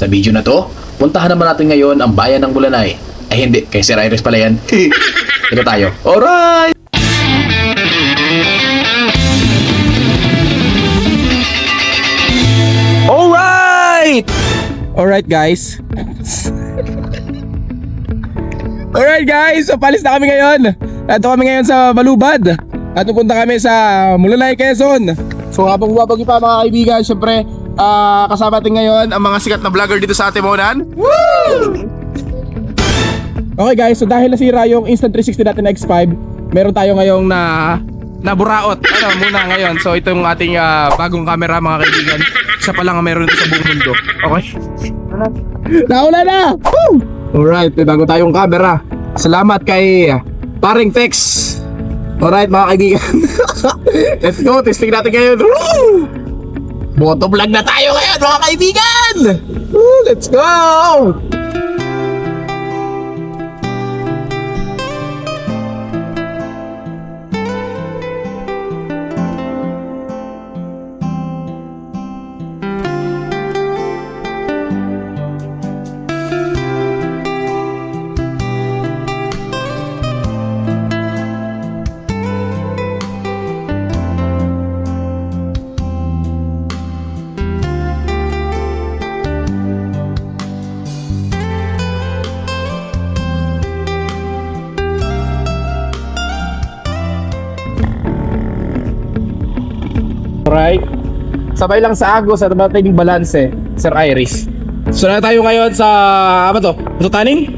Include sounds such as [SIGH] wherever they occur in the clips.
Sa video na to, puntahan naman natin ngayon ang bayan ng Bulanay. Ay hindi, kay Sir Iris pala yan. [LAUGHS] Ito tayo. Alright! Alright! Alright guys. [LAUGHS] Alright guys, so palis na kami ngayon. Ito kami ngayon sa Balubad. At pupunta kami sa Mulanay, Quezon. So habang bumabagi pa mga kaibigan, syempre ah, kasama natin ngayon ang mga sikat na vlogger dito sa Timonan. Woo! Okay guys, so dahil nasira yung Instant 360 natin na X5, meron tayo ngayong na naburaot. Ano muna ngayon. So ito yung ating ah, bagong camera mga kaibigan. Isa pa lang ang meron sa buong mundo. Okay? Naula na! Woo! Alright, may bago tayong camera. Salamat kay Paring Tex. Alright mga kaibigan. [LAUGHS] Let's go, testing natin ngayon. Woo! Moto vlog na tayo ngayon mga kaibigan! Woo! Let's go! Right? Sabay lang sa Agos at matinding balanse, Sir Iris. So na tayo ngayon sa, ano to? Ito taning?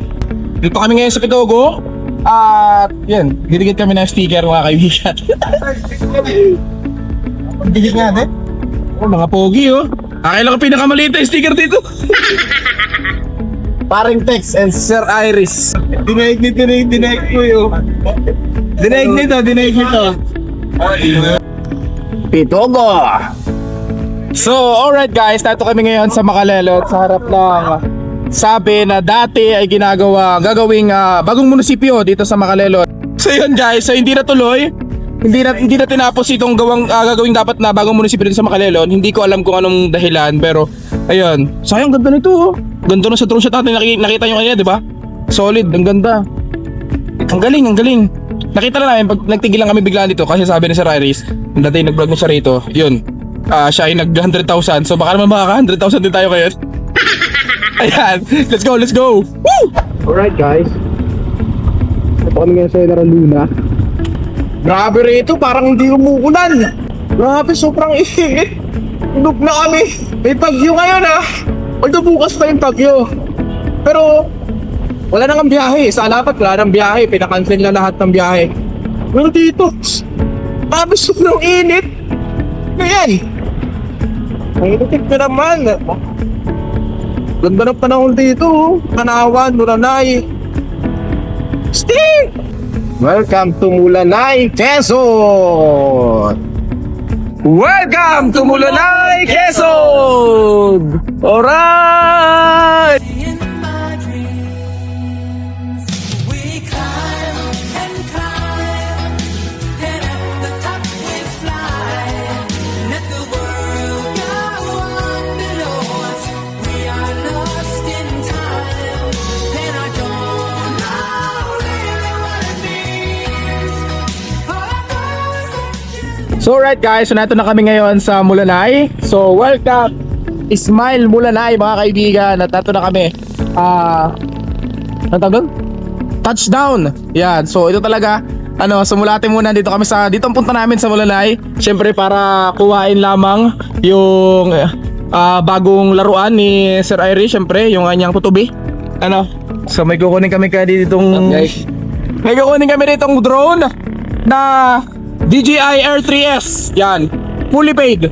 Dito kami ngayon sa Pitogo. At yan, gidigit kami ng sticker mga kaibigan. Ang digit nga din. Oh, mga pogi oh. Akin lang ang pinakamaliit na sticker dito. Paring Tex and Sir Iris. Dinaig nito, dinaig, dinaig ko yun. Dinaig nito, dinaig nito. Pitogo! So, alright guys, nato kami ngayon sa Makalelot sa harap ng sabi na dati ay ginagawa, gagawing ah, bagong munisipyo dito sa Makalelot. So yun guys, so hindi na tuloy. Hindi na, hindi na tinapos itong gawang, ah, gagawing dapat na bagong munisipyo dito sa Makalelon. Hindi ko alam kung anong dahilan pero ayun. Sayang ganda nito oh. Ganda na sa drone shot natin, Naki- nakita nyo kanina, di ba? Solid, ang ganda. Ang galing, ang galing. Nakita na namin pag nagtigil lang kami biglaan dito kasi sabi ni Sir Iris, dati nag-vlog mo siya rito, yun. Ah, siya ay nag 100,000. So baka naman makaka 100,000 din tayo ngayon. [LAUGHS] Ayan, let's go, let's go. Woo! Alright guys. Ito kami ngayon sa General Luna. Grabe rito, parang hindi umuulan. Grabe, sobrang init. Tulog na kami. May bagyo ngayon ah. Although bukas pa yung bagyo. Pero wala nang ang biyahe. Sa Alapat, wala nang biyahe. Pinakancel na lahat ng biyahe. Pero dito, grabe sobrang init. Ngayon, ang init ko naman. Ganda ng panahon dito. oh. Kanawan, Mulanay. Steve! Welcome to Mulanay, Quezon! Welcome to Mulanay, Quezon! Alright! So right guys, so nato na kami ngayon sa Mulanay. So welcome Ismail Mulanay mga kaibigan at nato na kami. Ah, ano tawag doon? Touchdown. Yan. So ito talaga ano, sumulate muna dito kami sa dito ang punta namin sa Mulanay. Syempre para kuhain lamang yung ah, bagong laruan ni Sir Iris, syempre yung kanyang tutubi. Ano? So may kukunin kami kaya ditong may kukunin kami ditong drone na DJI Air 3S. Yan. Fully paid.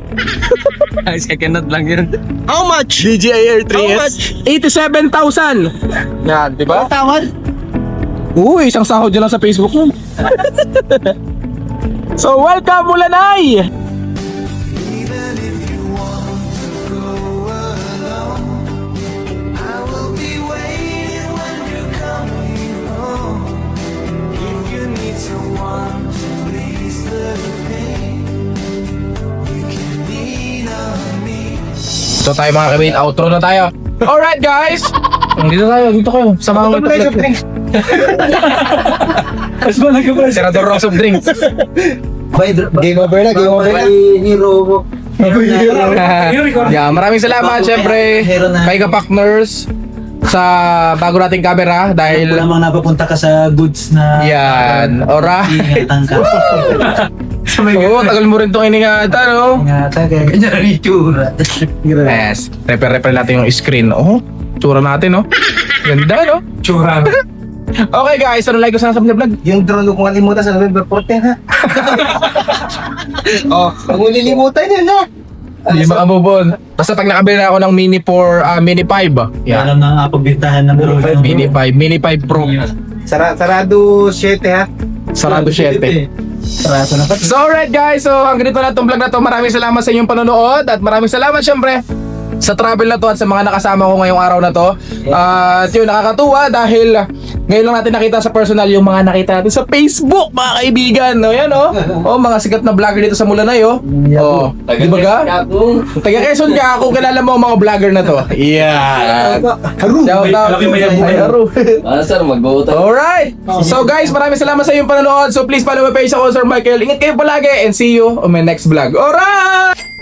[LAUGHS] Second note lang yun. How much? DJI Air 3S. How much? 87,000. Yan, di ba? Tawad? Uy, isang sahod dyan lang sa Facebook mo. [LAUGHS] so, welcome Mulanay! So tayo mga kabit, outro na tayo. Alright guys! [LAUGHS] Dito tayo, dito kayo. Sa mga soft drinks. Mas malaga pa. Senador Rock soft drinks. Game over na, game over na. Hero mo. [LAUGHS] yeah, maraming salamat syempre kay Kapakners sa bago nating camera dahil Wala mang napapunta ka sa goods na yan, ora. ingatan ka. [LAUGHS] Oo, tagal mo rin itong iningatan, no? Ingatan ka. Ganyan ang itsura. [LAUGHS] Yes. Repair-repair natin yung screen. Oh, tsura natin, no? Ganda, no? Tsura. [LAUGHS] Okay guys, ano like ko sana sa vlog? Yung drone ko kalimutan sa November 14 ha. [LAUGHS] oh, pag mo lilimutan yun ha. Hindi makamove on. Basta pag nakabili na ako ng Mini 4, ah, Mini 5. Yeah. Yeah. Alam na nga pagbintahan ng drone. Mini 5, Mini 5 Pro. Sara, sarado 7 ha. Sarado 7. Sarado na pa. So alright guys, so hanggang dito na itong vlog na to. Maraming salamat sa inyong panonood at maraming salamat syempre sa travel na to at sa mga nakasama ko ngayong araw na to. At yun, nakakatuwa dahil ngayon lang natin nakita sa personal yung mga nakita natin sa Facebook, mga kaibigan. No, yan oh. [LAUGHS] Oh, mga sikat na vlogger dito sa Mulanay oh. Oh, di ba ga? Taga Quezon ka, kung kilala mo ang mga vlogger na to. [LAUGHS] Yeah. Haru. Shout out. Ay, Haru. Para sir, mag-vote. Alright! So guys, maraming salamat sa iyong panonood. So please follow my page ako, Sir Michael. Ingat kayo palagi and see you on my next vlog. Alright!